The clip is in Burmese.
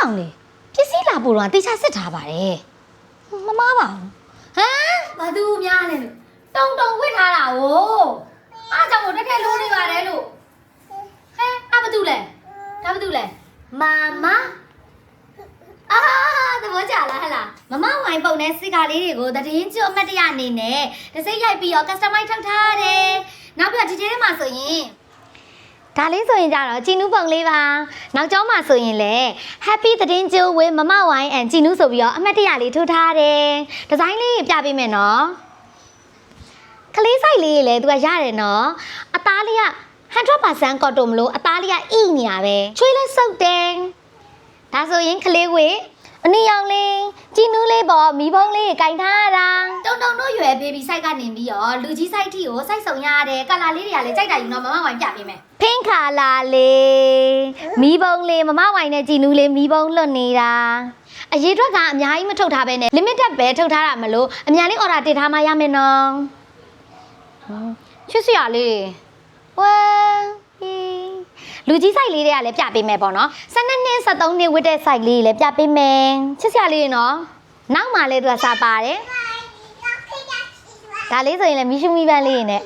အောင်လေပစ္စည်းလာပို့တော့တေချာစစ်ထားပါတယ်မမားပါဘူးဟမ်ဘာသူများလဲလို့တုံတုံဝစ်ထားတာ哦အားကြောင့်ကိုတက်တက်လုံးနေပါတယ်လို့ဟဲအဘာတူလဲဒါဘာတူလဲမမအာသဘောကျလားဟဲ့လားမမဝိုင်ပုံနဲ့စစ်ကားလေးတွေကိုတည်င်းကျွတ်အမှတ်တရအနေနဲ့တစ်စိတ်ရိုက်ပြီးတော့ customize ထုတ်ထားရတယ်နောက်ပြီးတော့ဒီထဲမှာဆိုရင် ဒါလေးဆိုရင်ကြတော့ជីနူးပုံလေးပါနောက်ကျောင်းမှာဆိုရင်လေ Happy သတင်းကျိုးဝင်းမမဝိုင်းအန်ជីနူးဆိုပြီးတော့အမှတ်တရလေးထိုးထားတယ်ဒီဇိုင်းလေးပြပေးမယ်နော်ကလေးဆိုင်လေးလေသူကရတယ်နော်အသားလေးက100%ကော်တုံမလို့အသားလေးကဣနေရပဲချွေးလဲစုပ်တယ်ဒါဆိုရင်ကလေးဝေ အနီရောင်လေးជីနူးလေးပေါ့မီးပုံးလေးကင်ထားရတာတုံတုံတို့ရွယ် baby site ကနေပြီးတော့လူကြီး site ထိကို site ဆောင်ရတယ်ကလာလေးတွေကလည်းကြိုက်တာယူတော့မမဝိုင်ပြပေးမယ်ဖင်းခါလာလေးမီးပုံးလေးမမဝိုင်နဲ့ជីနူးလေးမီးပုံးလွတ်နေတာအရေးအတွက်ကအများကြီးမထုတ်ထားပဲနဲ့ limited ပဲထုတ်ထားတာမလို့အများလေး order တင်ထားမှရမယ်နော်ချစ်စရာလေးဝမ်ဟီး လူကြီး site လေးတွေကလည်းပြပေးမယ်ပေါ့နော်12နှစ်73နှစ်ဝတ်တဲ့ site လေးလည်းပြပေးမယ်ချစ်စရာလေးနော်နောက်မှလည်းသူကစာပါတယ်ဒါလေးဆိုရင်လည်းမီးရှူမီးပန်းလေးနဲ့